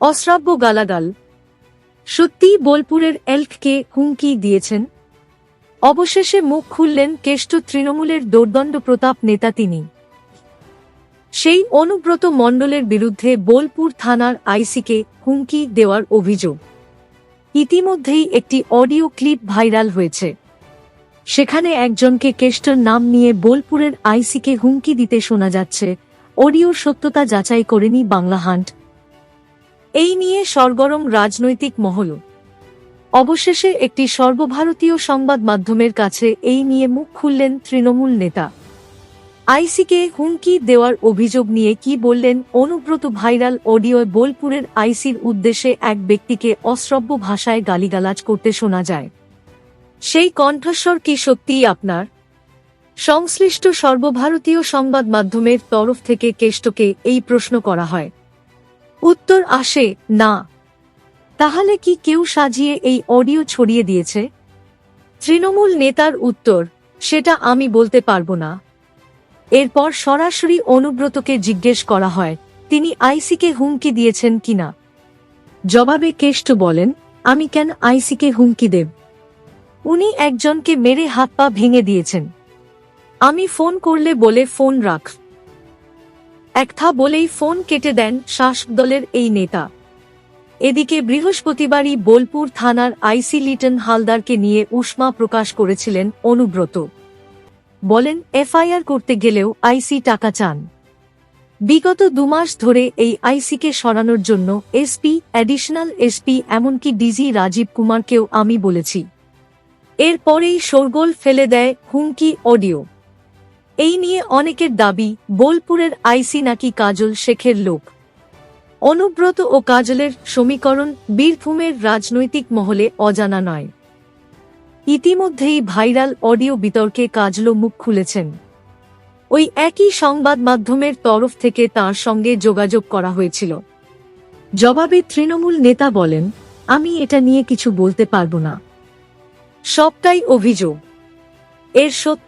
অশ্রাব্য গালাগাল। সত্যি বোলপুরের এলককে হুমকি দিয়েছেন। অবশেষে মুখ খুললেন কেষ্ট তৃণমূলের দোর্দণ্ড প্রতাপ নেতা তিনি। সেই অনুব্রত মণ্ডলের বিরুদ্ধে বোলপুর থানার আইসিকে হুমকি দেওয়ার অভিযোগ। ইতিমধ্যেই একটি অডিও ক্লিপ ভাইরাল হয়েছে। সেখানে একজনকে কেষ্টর নাম নিয়ে বোলপুরের আইসিকে হুমকি দিতে শোনা যাচ্ছে। অডিওর সত্যতা যাচাই করেনি বাংলা হান্ট। এই নিয়ে সরগরম রাজনৈতিক মহল। অবশেষে একটি সর্বভারতীয় সংবাদ মাধ্যমের কাছে এই নিয়ে মুখ খুললেন তৃণমূল নেতা। আইসিকে হুমকি দেওয়ার অভিযোগ নিয়ে কি বললেন অনুব্রত ভাইরাল অডিও বোলপুরের আইসির উদ্দেশ্যে এক ব্যক্তিকে অশ্রব্য ভাষায় গালিগালাজ করতে শোনা যায়। সেই কণ্ঠস্বর কি সত্যিই আপনার? সংশ্লিষ্ট সর্বভারতীয় সংবাদ মাধ্যমের তরফ থেকে কেষ্টকে এই প্রশ্ন করা হয়। উত্তর আসে, না। তাহলে কি কেউ সাজিয়ে এই অডিও ছড়িয়ে দিয়েছে? তৃণমূল নেতার উত্তর, সেটা আমি বলতে পারব না। এরপর সরাসরি অনুব্রতকে জিজ্ঞেস করা হয়, তিনি আইসিকে হুমকি দিয়েছেন কিনা জবাবে কেষ্ট বলেন, আমি কেন আইসিকে হুমকি দেব? উনি একজনকে মেরে হাত পা ভেঙে দিয়েছেন। আমি ফোন করলে বলে ফোন রাখ। একথা বলেই ফোন কেটে দেন শাসক দলের এই নেতা। এদিকে বৃহস্পতিবারই বোলপুর থানার আইসি লিটন হালদারকে নিয়ে উষ্মা প্রকাশ করেছিলেন অনুব্রত। বলেন, এফআইআর করতে গেলেও আইসি টাকা চান। বিগত দুমাস ধরে এই আইসিকে সরানোর জন্য এসপি, অ্যাডিশনাল এসপি, এমনকি ডিজি রাজীব কুমারকেও আমি বলেছি। এরপরেই শোরগোল ফেলে দেয় হুমকি অডিও। এই নিয়ে অনেকের দাবি, বোলপুরের আইসি নাকি কাজল শেখের লোক। অনুব্রত ও কাজলের সমীকরণ বীরভূমের রাজনৈতিক মহলে অজানা নয়। ইতিমধ্যেই ভাইরাল অডিও বিতর্কে কাজল মুখ খুলেছেন। ওই একই সংবাদ মাধ্যমের তরফ থেকে তার সঙ্গে যোগাযোগ করা হয়েছিল। জবাবে তৃণমূল নেতা বলেন, আমি এটা নিয়ে কিছু বলতে পারব না। সবটাই অভিযোগ। এর সত্য